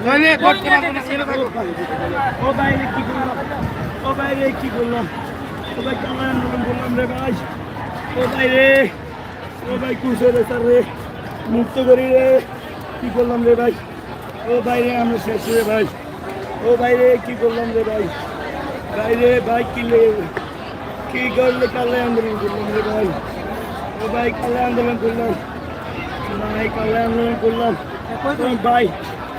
ও বাইরে কি করলাম ও বাইরে কি করলাম ও ভাই কেমন আন্দোলন করলাম রে ভাই। ও বাইরে। ও ভাই কুশে রে স্যার রে? মুক্ত করি রে। কি করলাম রে ভাই? ও বাইরে আমরা শেষ রে ভাই। ও বাইরে কি করলাম রে ভাই? বাইরে ভাই কি লে কি করলে কালে আন্দোলন করলাম রে ভাই? ও ভাই কালে আন্দোলন করলাম। ভাই কালে আন্দোলন করলাম।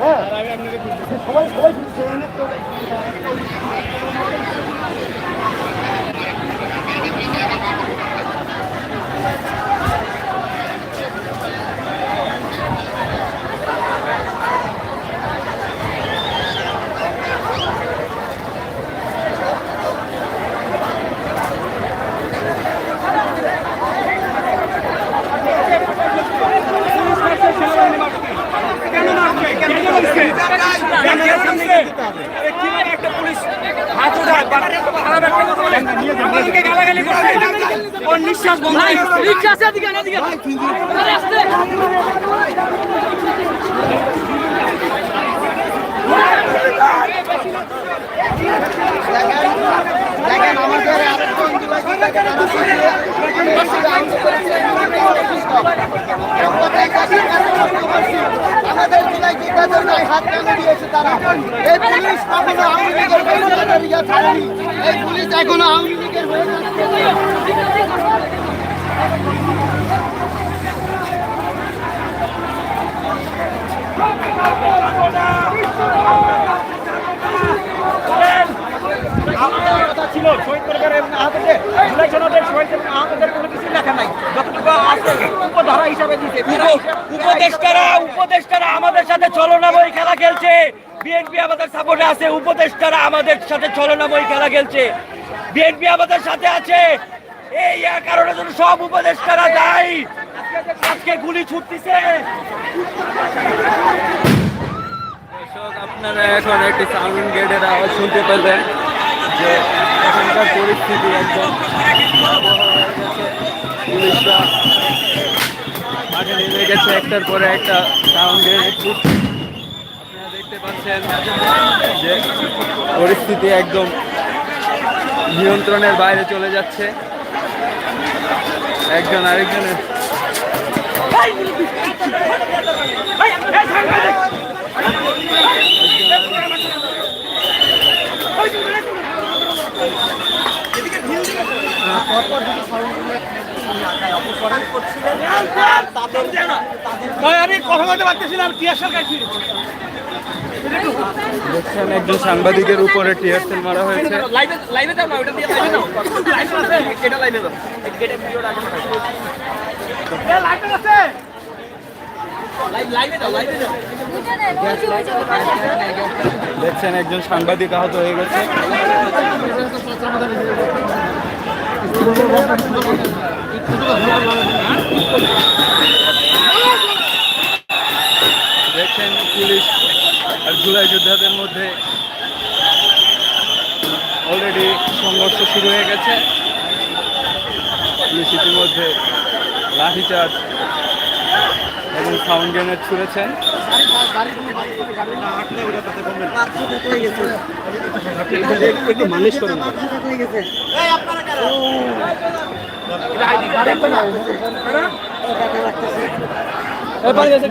ও সবাই ও ভাই কালে আন্দোলন করলাম। ও ভাই ও ভাই আমাদের জেলায় কি কাজের নাই হাত কেন তারা এই পুলিশ কখনো আওয়ামী লীগের এই পুলিশ ছিল শহীদ আমাদের সাথে ছলনাময়ী খেলা খেলছে। বিএনপি আমাদের সাপোর্টে আছে, উপদেষ্টারা আমাদের সাথে ছলনাময়ী খেলা খেলছে। বিএনপি আমাদের সাথে আছে। এই কারণে জন্য সব উপদেষ্টারা দায়ী আজকে গুলি ছুটতেছে। দর্শক, আপনারা এখন একটি সাউন্ড গেটের আওয়াজ শুনতে পেলেন যে এখানকার পরিস্থিতি একদম পুলিশরা মাঠে নেমে গেছে, একটার পরে একটা সাউন্ড গেট। আপনারা দেখতে পাচ্ছেন যে পরিস্থিতি একদম নিয়ন্ত্রণের বাইরে চলে যাচ্ছে। একজন আরেকজনের আমি কথা বলতে পারতেছিলাম টিয়াশার কাছে দেখছেন একজন সাংবাদিকের উপরে টিয়ার সেল মারা হয়েছে লাইভে দেখছেন, একজন সাংবাদিক আহত হয়ে গেছে। দেখছেন, পুলিশ আর জুলাই যোদ্ধাদের মধ্যে অলরেডি সংঘর্ষ শুরু হয়ে গেছে। পুলিশ ইতিমধ্যে লাঠিচার্জ এবং সাউন্ড গ্রেনেড ছুড়েছেন লোক কই আছে?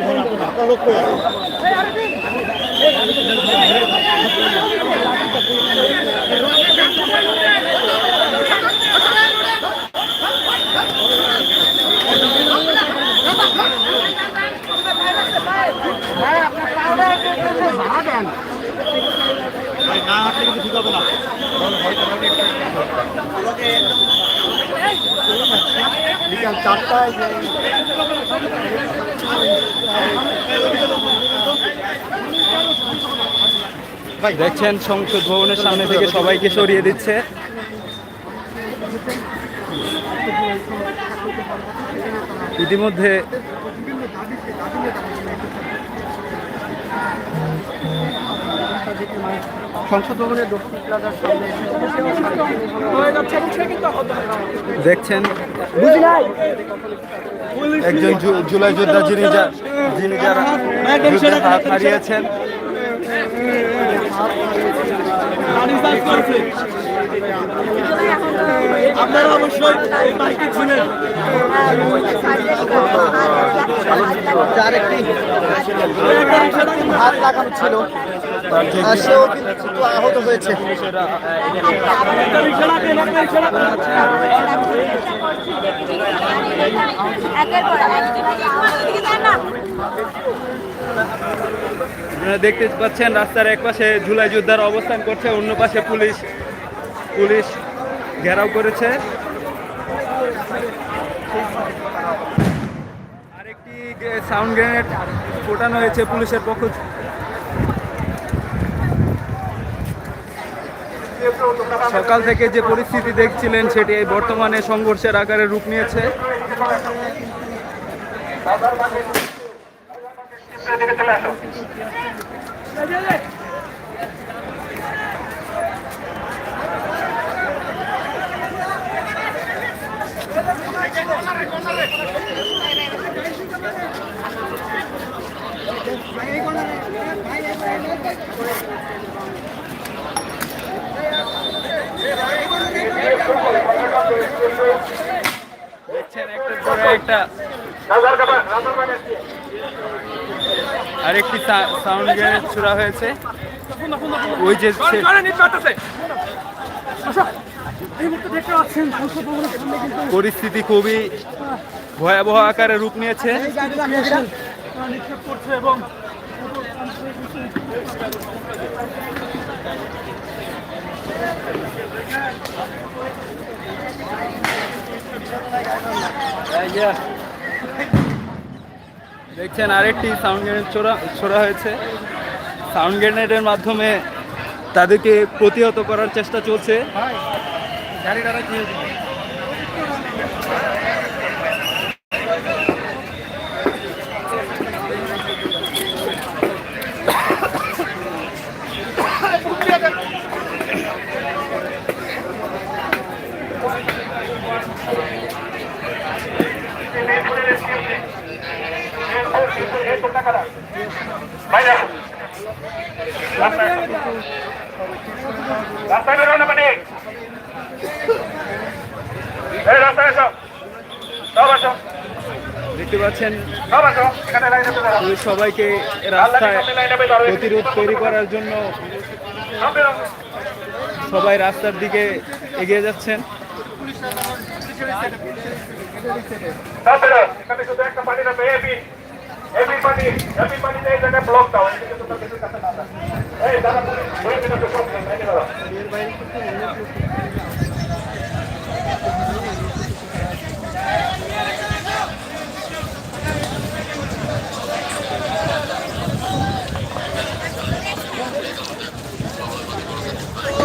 বিকাল চারটায় দেখছেন সংসদ ভবনের সামনে থেকে সবাইকে সরিয়ে দিচ্ছে। ইতিমধ্যে সংসদ ভবনের দক্ষিণ প্লাজার সামনে দেখছেন? একজন জুলাই যোদ্ধা যিনি যা- যিনি যারা হাত হারিয়েছেন। আপনারা অবশ্যই এই ছিলেন। যার একটি হাত লাগানো ছিল। সেও কিন্তু আহত হয়েছে। না আপনারা দেখতে পাচ্ছেন রাস্তার এক পাশে জুলাই যোদ্ধার অবস্থান করছে অন্য পাশে পুলিশ। পুলিশ ঘেরাও করেছে। আরেকটি সাউন্ড গ্রেনেড ফোটানো হয়েছে পুলিশের পক্ষ সকাল থেকে যে পরিস্থিতি দেখছিলেন সেটি এই বর্তমানে সংঘর্ষের আকারে রূপ নিয়েছে দেখছেন একটার পরে একটা সাউন্ড ছোড়া হয়েছে। ওই যে পরিস্থিতি খুবই ভয়াবহ আকারে রূপ নিয়েছে। দেখছেন, আরেকটি সাউন্ড গ্রেনেড ছোড়া ছোড়া হয়েছে। সাউন্ড গ্রেনেডের মাধ্যমে তাদেরকে প্রতিহত করার চেষ্টা চলছে। রাস্তায় বেরো না মানে এই রাস্তায় এসো সব আসো পুলিশ সবাইকে রাস্তায় প্রতিরোধ তৈরি করার জন্য সবাই রাস্তার দিকে এগিয়ে যাচ্ছেন। সব বেরো এখানে শুধু একটা পানি রাখবে এবি এবি পানি এবি পানিতে এই জায়গায় ব্লক দাও এদিকে তো তার ভেতর কাছে না যায়। এই দাদা দুই মিনিট সব লাইনে বেরো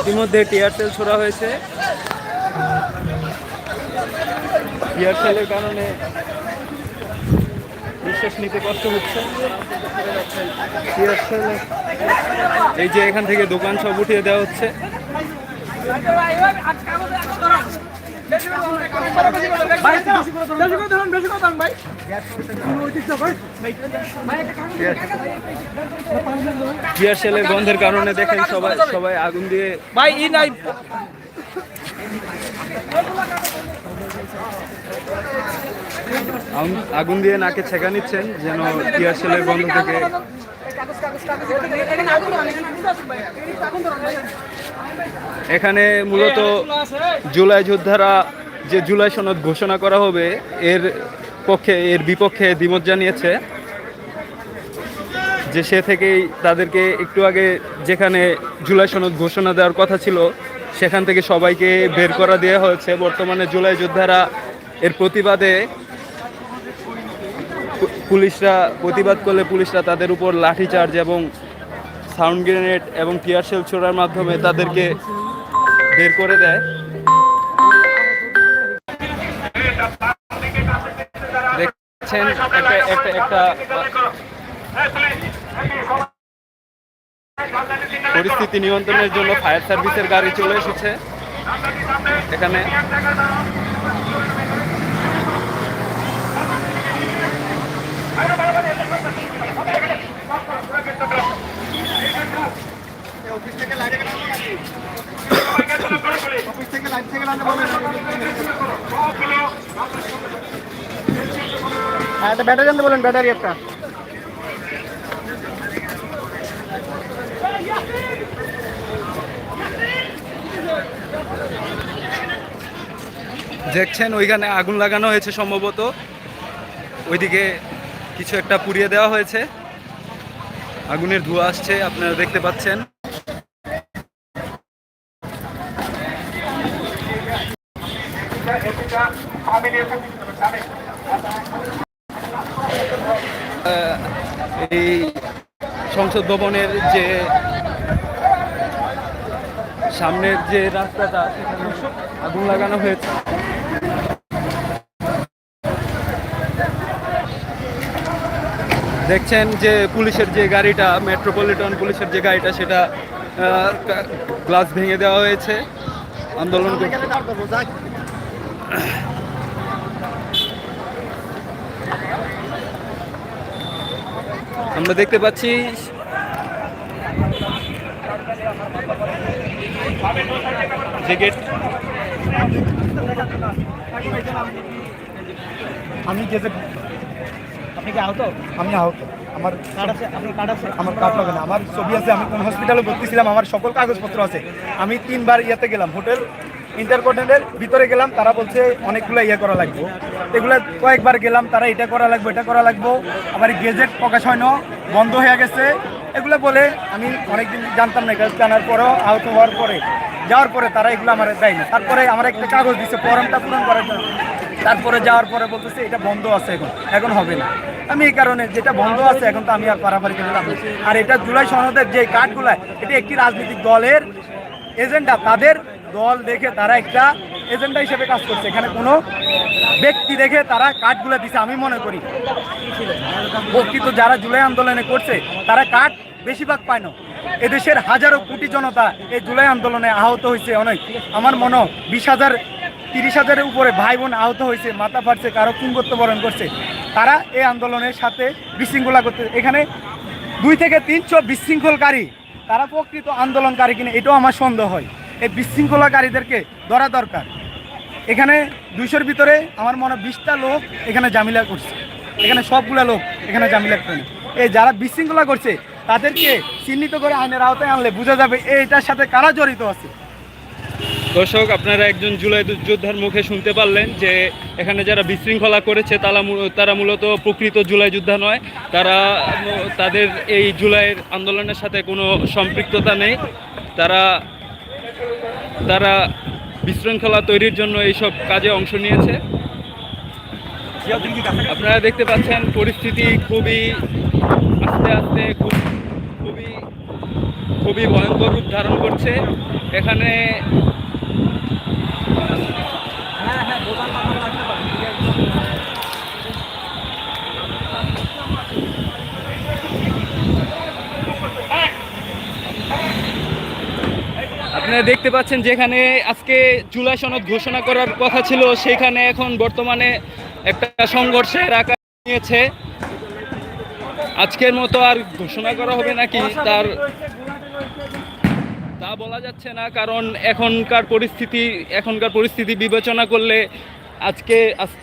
ইতিমধ্যে টিয়ার সেল ছোড়া হয়েছে। টিয়ার সেলের কারণে নিঃশ্বাস নিতে কষ্ট হচ্ছে। এই যে এখান থেকে দোকান সব উঠিয়ে দেওয়া হচ্ছে। টিয়ার সেলের গন্ধের কারণে দেখেন সবাই সবাই আগুন দিয়ে ভাই ই নাই। আগুন- আগুন দিয়ে নাকে ছেঁকা নিচ্ছেন যেন টিয়ারশেলের গন্ধ থেকে এখানে মূলত জুলাই যোদ্ধারা যে জুলাই সনদ ঘোষণা করা হবে এর পক্ষে, এর বিপক্ষে দ্বিমত জানিয়েছে যে সে থেকেই তাদেরকে একটু আগে যেখানে জুলাই সনদ ঘোষণা দেওয়ার কথা ছিল, সেখান থেকে সবাইকে বের করা দেওয়া হয়েছে। বর্তমানে জুলাই যোদ্ধারা এর প্রতিবাদে পুলিশরা প্রতিবাদ করলে পুলিশরা তাদের উপর লাঠিচার্জ এবং সাউন্ড গ্রেনেড এবং টিয়ারশেল ছোড়ার মাধ্যমে তাদেরকে বের করে দেয়। দেখছেন একটা একটা পরিস্থিতি নিয়ন্ত্রণের জন্য ফায়ার সার্ভিসের গাড়ি চলে এসেছে। এখানে হ্যাঁ একটা ব্যাটারি আনতে বলেন ব্যাটারি একটা। দেখছেন ওইখানে আগুন লাগানো হয়েছে সম্ভবত। ওইদিকে কিছু একটা পুড়িয়ে দেওয়া হয়েছে। আগুনের ধোঁয়া আসছে আপনারা দেখতে পাচ্ছেন। আহ, এই সংসদ ভবনের যে সামনের যে রাস্তাটা, সেখানে আগুন লাগানো হয়েছে। দেখছেন যে পুলিশের যে গাড়িটা, মেট্রোপলিটন পুলিশের যে গাড়িটা, সেটা গ্লাস ভেঙে দেওয়া হয়েছে। আন্দোলন আমরা দেখতে পাচ্ছি যে গেট আমি যেতে আপনি কি আহত? আমি আহত। আমার কার্ড আছে? আপনার কার্ড আছে? আমার কার্ড লাগে না। আমার ছবি আছে আমি কোন হসপিটালে ভর্তি ছিলাম আমার সকল কাগজপত্র আছে। আমি তিনবার ইয়েতে গেলাম। হোটেল ইন্টারকন্টিনেন্টের ভিতরে গেলাম, তারা বলছে অনেকগুলো ইয়ে করা লাগবে। এগুলো কয়েকবার গেলাম, তারা এটা করা লাগবে, এটা করা লাগবে। আবার গেজেট প্রকাশ হয় না বন্ধ হয়ে গেছে। এগুলো বলে আমি অনেকদিন জানতাম না, এটা জানার পরেও, আহত হওয়ার পরে, যাওয়ার পরে তারা এগুলো আমার দেয় না। তারপরে আমার একটা কাগজ দিচ্ছে ফর্মটা পূরণ করার জন্য। তারপরে যাওয়ার পরে বলতেছে, এটা বন্ধ আছে এখন এখন হবে না। আমি এই কারণে যেটা বন্ধ আছে, এখন তো আমি আর পারাপারি করে লাভ আর এটা জুলাই সনদের যে কার্ডগুলো, এটা একটি রাজনৈতিক দলের এজেন্ডা, তাদের দল দেখে তারা একটা এজেন্ডা হিসেবে কাজ করছে। এখানে কোনো ব্যক্তি দেখে তারা কার্ডগুলো দিছে, আমি মনে করি। প্রকৃত যারা জুলাই আন্দোলনে করছে, তারা কার্ড বেশিরভাগ পায় না। এদেশের হাজারো কোটি জনতা এই জুলাই আন্দোলনে আহত হয়েছে অনেক। আমার মনে বিশ হাজার, তিরিশ হাজারের উপরে ভাই বোন আহত হয়েছে, মাথা ফাটছে, কারও কুঙ্গত্ব বরণ করছে। তারা এই আন্দোলনের সাথে বিশৃঙ্খলা করতে, এখানে দুই থেকে তিনশো বিশৃঙ্খলকারী, তারা প্রকৃত আন্দোলনকারী কিনা এটাও আমার সন্দেহ হয়। এই বিশৃঙ্খলাকারীদেরকে ধরা দরকার। এখানে দুইশোর ভিতরে আমার মনে বিশটা লোক এখানে জামিলা করছে। এখানে সবগুলা লোক এখানে জামিলা করে। এই যারা বিশৃঙ্খলা করছে, তাদেরকে চিহ্নিত করে আইনের আওতায় আনলে বোঝা যাবে এইটার সাথে কারা জড়িত আছে। দর্শক, আপনারা একজন জুলাই যোদ্ধার মুখে শুনতে পারলেন যে এখানে যারা বিশৃঙ্খলা করেছে, তারা তারা মূলত প্রকৃত জুলাই যোদ্ধা নয়। তারা তাদের এই জুলাইয়ের আন্দোলনের সাথে কোনো সম্পৃক্ততা নেই। তারা তারা বিশৃঙ্খলা তৈরির জন্য এইসব কাজে অংশ নিয়েছে। আপনারা দেখতে পাচ্ছেন, পরিস্থিতি খুবই আস্তে আস্তে খুব খুবই খুবই ভয়ঙ্কর রূপ ধারণ করছে। এখানে দেখতে পাচ্ছেন যেখানে আজকে জুলাই সনদ ঘোষণা করার কথা ছিল, সেখানে এখন বর্তমানে একটা সংঘর্ষের আকার নিয়েছে। আজকের মতো আর ঘোষণা করা হবে নাকি তার তা বলা যাচ্ছে না, কারণ এখনকার পরিস্থিতি এখনকার পরিস্থিতি বিবেচনা করলে আজকে আজ-